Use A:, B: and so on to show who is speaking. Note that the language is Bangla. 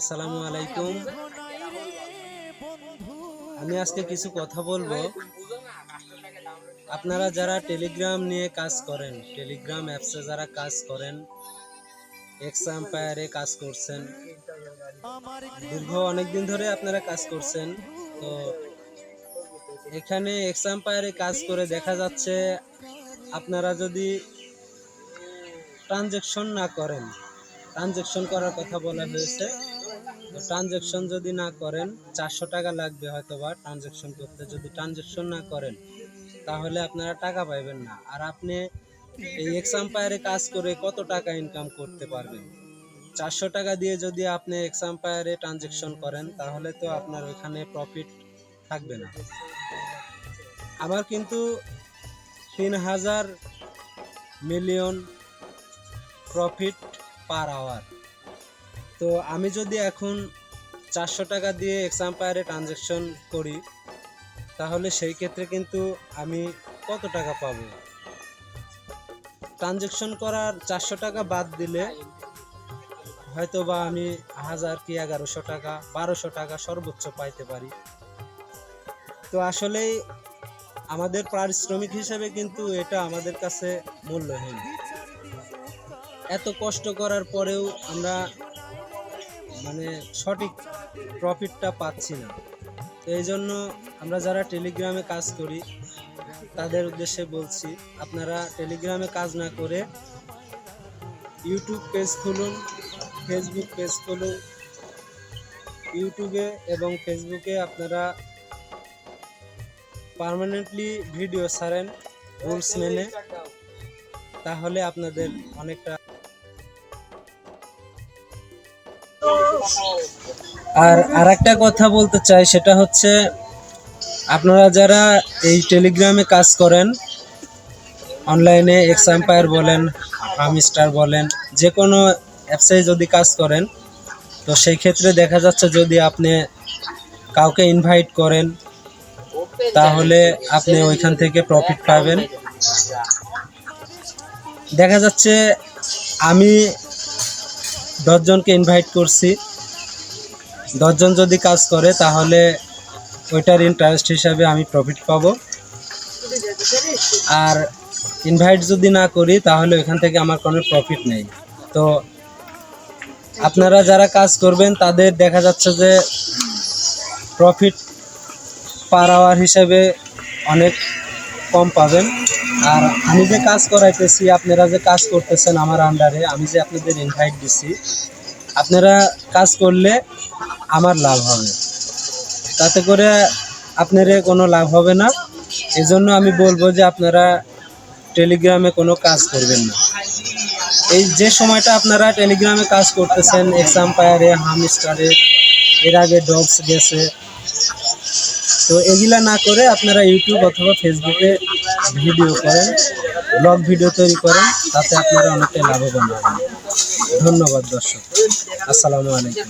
A: আসসালামু আলাইকুম। আমি আজকে কিছু কথা বলব। আপনারা যারা টেলিগ্রাম নিয়ে কাজ করেন টেলিগ্রাম অ্যাপসে যারা কাজ করেন এক্সাম্পায়ারে কাজ করছেন, দীর্ঘ অনেকদিন ধরে আপনারা কাজ করছেন, তো এখানে এক্সাম্পায়ারে কাজ করে দেখা যাচ্ছে, আপনারা যদি ট্রানজেকশন না করেন ট্রানজেকশন করার কথা বলা হয়েছে তো ট্রানজেকশন যদি না করেন, চারশো টাকা লাগবে হয়তো বা ট্রানজেকশন করতে। যদি ট্রানজেকশন না করেন, তাহলে আপনারা টাকা পাইবেন না। আর আপনি এই এক্সাম্পায়ারে কাজ করে কত টাকা ইনকাম করতে পারবেন? চারশো টাকা দিয়ে যদি আপনি এক্স আম্পায়ারে ট্রানজেকশন করেন, তাহলে তো আপনার ওইখানে প্রফিট থাকবে না। আবার কিন্তু তিন হাজার মিলিয়ন প্রফিট পার আওয়ার তো আমি যদি এখন চারশো টাকা দিয়ে এক্সাম্পায়ারে ট্রানজ্যাকশন করি, তাহলে সেই ক্ষেত্রে কিন্তু আমি কত টাকা পাবো? ট্রানজ্যাকশন করার চারশো টাকা বাদ দিলে হয়তো বা আমি হাজার কি এগারোশো টাকা, বারোশো টাকা সর্বোচ্চ পাইতে পারি। তো আসলেই আমাদের পারিশ্রমিক হিসেবে কিন্তু এটা আমাদের কাছে মূল্যহীন। এত কষ্ট করার পরেও আমরা মানে সঠিক প্রফিটটা পাচ্ছি না। তো এই জন্য আমরা যারা টেলিগ্রামে কাজ করি, তাদের উদ্দেশ্যে বলছি, আপনারা টেলিগ্রামে কাজ না করে ইউটিউব পেজ খুলুন ফেসবুক পেজ খুলুন ইউটিউবে এবং ফেসবুকে আপনারা পার্মানেন্টলি ভিডিও ছাড়েন রুলস মেনে, তাহলে আপনাদের অনেকটা আর আরেকটা কথা বলতে চাই, সেটা হচ্ছে আপনারা যারা এই টেলিগ্রামে কাজ করেন অনলাইনে এক্স এম্পায়ার বলেন হামিস্টার বলেন যে কোনো অ্যাপসে যদি কাজ করেন, তো সেই ক্ষেত্রে দেখা যাচ্ছে যদি আপনি কাউকে ইনভাইট করেন, তাহলে আপনি ওইখান থেকে প্রফিট পাবেন। দেখা যাচ্ছে আমি দশজনকে ইনভাইট করছি। দশজন যদি কাজ করে, তাহলে ওইটার ইন্টারেস্ট হিসাবে আমি প্রফিট পাবো। আর ইনভাইট যদি না করি, তাহলে ওইখান থেকে আমার কোনো প্রফিট নেই। তো আপনারা যারা কাজ করবেন, তাদের দেখা যাচ্ছে যে প্রফিট পার আওয়ার হিসাবে অনেক কম পাবেন। আর আমি যে কাজ করাইতেছি, আপনারা যে কাজ করতেছেন আমার আন্ডারে আমি যে আপনাদের ইনভাইট দিছি, আপনারা কাজ করলে আমার লাভ হবে। তাতে করে আপনার কোনো লাভ হবে না। এজন্য আমি বলব যে আপনারা টেলিগ্রামে কোনো কাজ করবেন না। এই যে সময়টা আপনারা টেলিগ্রামে কাজ করতেছেন এক্সাম্পায়ারে হামস্টারে এর আগে ডগস গেছে। তো এগুলা না করে আপনারা ইউটিউব অথবা ফেসবুকে ভিডিও করেন। ব্লগ ভিডিও তৈরি করেন তাতে আপনারা অনেকটাই লাভবান হবেন। ধন্যবাদ দর্শক। আসসালামু আলাইকুম।